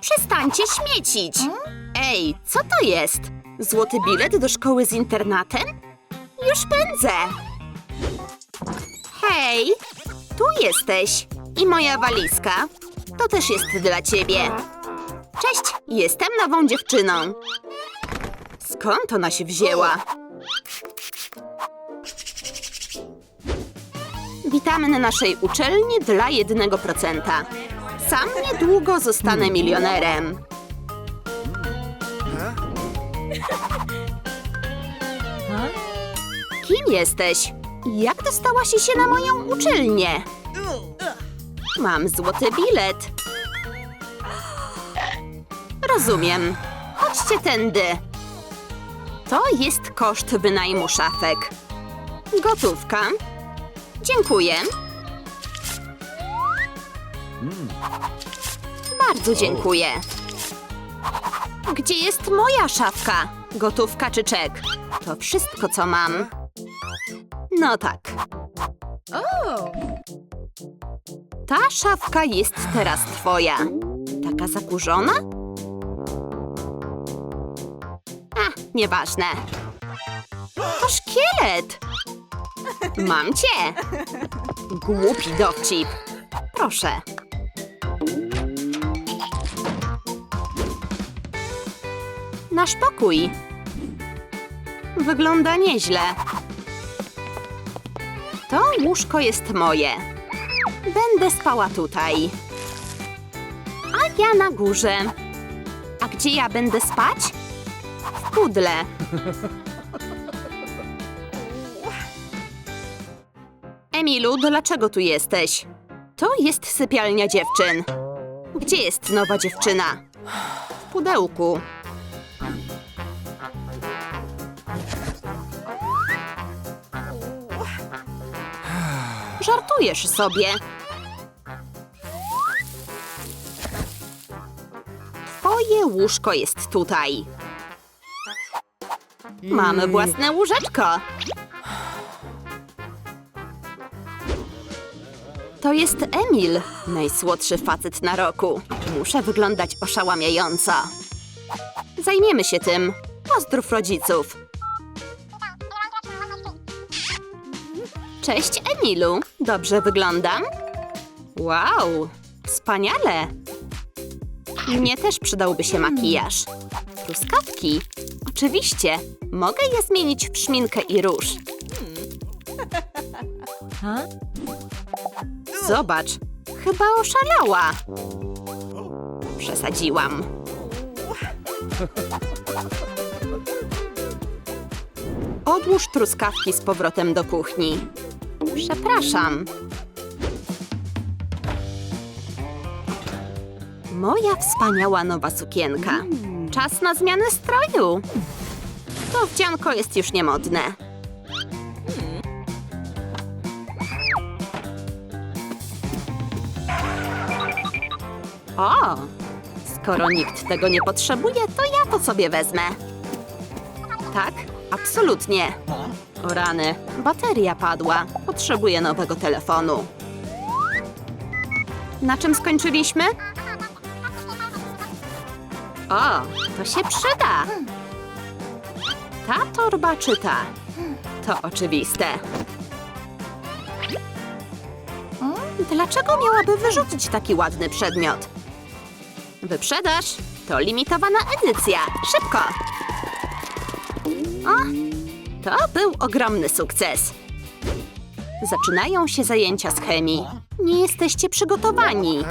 Przestańcie śmiecić! Ej, co to jest? Złoty bilet do szkoły z internatem? Już pędzę! Hej, tu jesteś! I moja walizka. To też jest dla ciebie. Cześć, jestem nową dziewczyną. Skąd ona się wzięła? Witamy na naszej uczelni dla jednego procenta. Sam niedługo zostanę milionerem. Kim jesteś? Jak dostałaś się na moją uczelnię? Mam złoty bilet. Rozumiem. Chodźcie tędy. To jest koszt wynajmu szafek. Gotówka. Dziękuję. Bardzo dziękuję. Gdzie jest moja szafka? Gotówka czy czek? To wszystko, co mam. No tak. Ta szafka jest teraz twoja. Taka zakurzona? A, nieważne. To szkielet! Mam cię! Głupi dowcip. Proszę. Nasz pokój. Wygląda nieźle. To łóżko jest moje. Będę spała tutaj. A ja na górze. A gdzie ja będę spać? W pudle. Emilu, dlaczego tu jesteś? To jest sypialnia dziewczyn. Gdzie jest nowa dziewczyna? W pudełku. Żartujesz sobie. Twoje łóżko jest tutaj. Mamy własne łóżeczko. To jest Emil, najsłodszy facet na roku. Muszę wyglądać oszałamiająco. Zajmiemy się tym. Pozdrów rodziców. Cześć, Emilu. Dobrze wyglądam? Wow, wspaniale. Mnie też przydałby się makijaż. Truskawki? Oczywiście. Mogę je zmienić w szminkę i róż. Zobacz, chyba oszalała. Przesadziłam. Odłóż truskawki z powrotem do kuchni. Przepraszam. Moja wspaniała nowa sukienka. Czas na zmianę stroju. To wdzianko jest już niemodne. O! Skoro nikt tego nie potrzebuje, to ja to sobie wezmę. Tak, absolutnie. O rany, bateria padła. Potrzebuję nowego telefonu. Na czym skończyliśmy? O, to się przyda. Ta torba czy ta? To oczywiste. Dlaczego miałaby wyrzucić taki ładny przedmiot? Wyprzedaż to limitowana edycja. Szybko! O, to był ogromny sukces. Zaczynają się zajęcia z chemii. Nie jesteście przygotowani.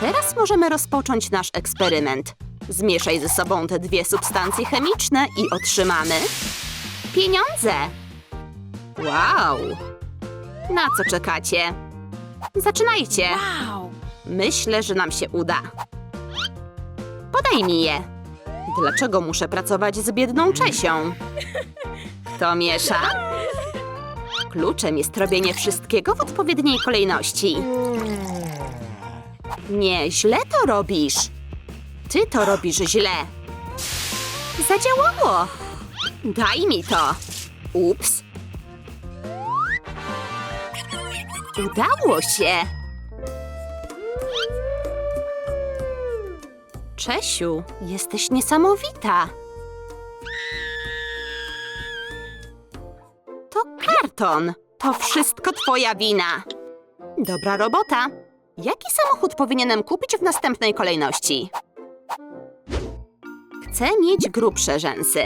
Teraz możemy rozpocząć nasz eksperyment. Zmieszaj ze sobą te dwie substancje chemiczne i otrzymamy pieniądze. Wow! Na co czekacie? Zaczynajcie! Myślę, że nam się uda. Podaj mi je. Dlaczego muszę pracować z biedną Czesią? Kto miesza? Kluczem jest robienie wszystkiego w odpowiedniej kolejności. Nie, źle to robisz. Ty to robisz źle. Zadziałało. Daj mi to. Ups. Udało się. Czesiu, jesteś niesamowita. To karton. To wszystko twoja wina. Dobra robota. Jaki samochód powinienem kupić w następnej kolejności? Chcę mieć grubsze rzęsy.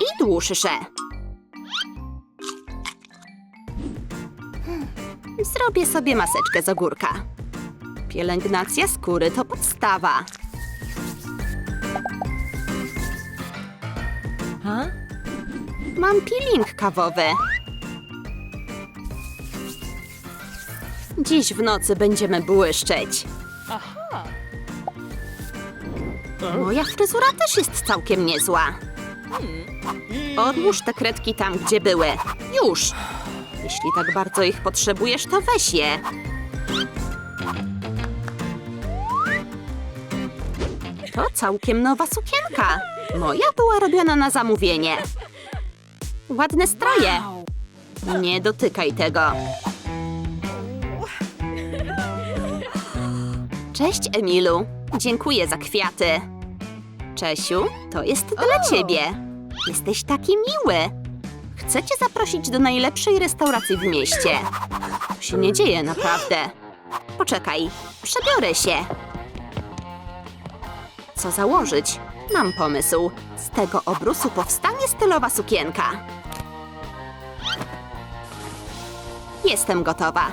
I dłuższe. Zrobię sobie maseczkę z ogórka. Pielęgnacja skóry to podstawa. Mam peeling kawowy. Dziś w nocy będziemy błyszczeć. Moja fryzura też jest całkiem niezła. Odłóż te kredki tam, gdzie były. Już! Jeśli tak bardzo ich potrzebujesz, to weź je. Całkiem nowa sukienka. Moja była robiona na zamówienie. Ładne stroje. Nie dotykaj tego. Cześć, Emilu. Dziękuję za kwiaty. Czesiu, to jest dla ciebie. Jesteś taki miły. Chcę cię zaprosić do najlepszej restauracji w mieście. To się nie dzieje naprawdę. Poczekaj, przebiorę się. Co założyć? Mam pomysł. Z tego obrusu powstanie stylowa sukienka. Jestem gotowa.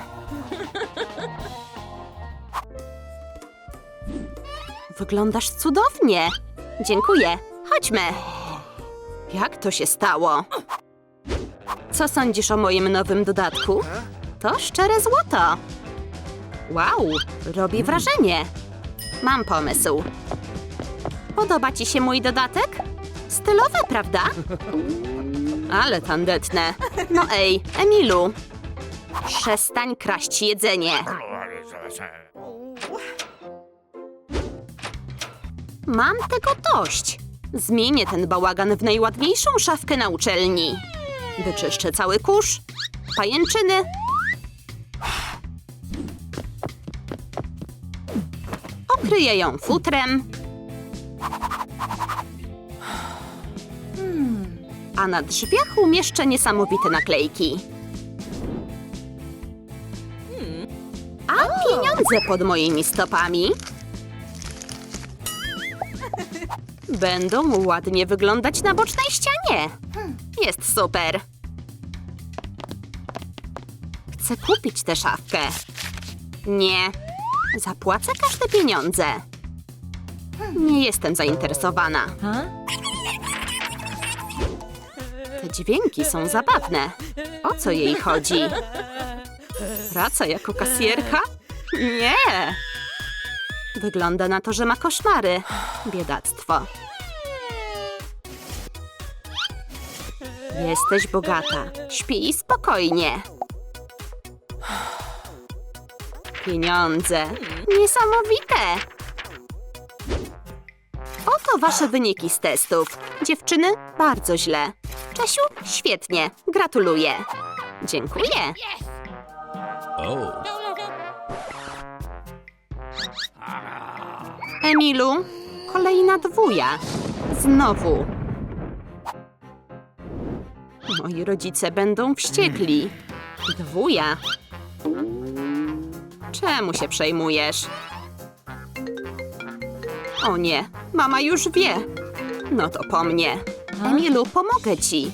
Wyglądasz cudownie. Dziękuję. Chodźmy. Jak to się stało? Co sądzisz o moim nowym dodatku? To szczere złoto. Wow, robi wrażenie. Mam pomysł. Podoba ci się mój dodatek? Stylowe, prawda? Ale tandetne. No ej, Emilu. Przestań kraść jedzenie. Mam tego dość. Zmienię ten bałagan w najładniejszą szafkę na uczelni. Wyczyszczę cały kurz, pajęczyny. Okryję ją futrem. A na drzwiach umieszczę niesamowite naklejki. A pieniądze pod moimi stopami będą ładnie wyglądać na bocznej ścianie. Jest super. Chcę kupić tę szafkę. Nie. Zapłacę każde pieniądze. Nie jestem zainteresowana. Te dźwięki są zabawne. O co jej chodzi? Praca jako kasjerka? Nie! Wygląda na to, że ma koszmary. Biedactwo. Jesteś bogata. Śpij spokojnie. Pieniądze. Niesamowite! Oto wasze wyniki z testów. Dziewczyny, bardzo źle. Czesiu, świetnie. Gratuluję. Dziękuję. Oh. Emilu, kolejna dwuja. Znowu. Moi rodzice będą wściekli. Dwuja. Czemu się przejmujesz? O nie, mama już wie. No to po mnie. Emilu, pomogę ci.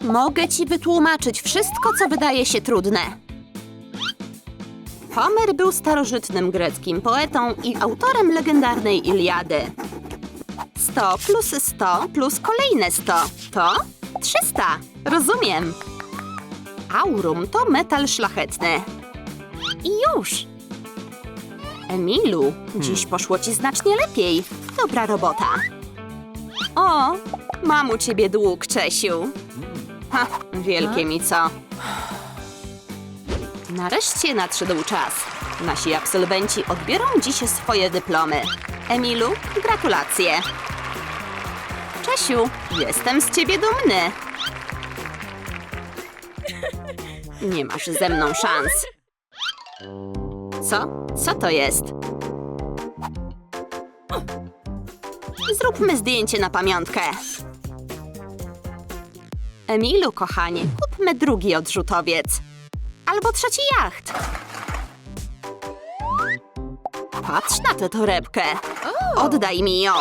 Mogę ci wytłumaczyć wszystko, co wydaje się trudne. Homer był starożytnym greckim poetą i autorem legendarnej Iliady. 100 plus 100 plus kolejne 100 to 300. Rozumiem. Aurum to metal szlachetny. I już. Emilu, dziś poszło ci znacznie lepiej. Dobra robota. O, mam u ciebie dług, Czesiu. Ha, wielkie mi co. Nareszcie nadszedł czas. Nasi absolwenci odbiorą dziś swoje dyplomy. Emilu, gratulacje. Czesiu, jestem z ciebie dumny. Nie masz ze mną szans. Co? Co to jest? Zróbmy zdjęcie na pamiątkę. Emilu, kochanie, kupmy drugi odrzutowiec. Albo trzeci jacht. Patrz na tę torebkę. Oddaj mi ją.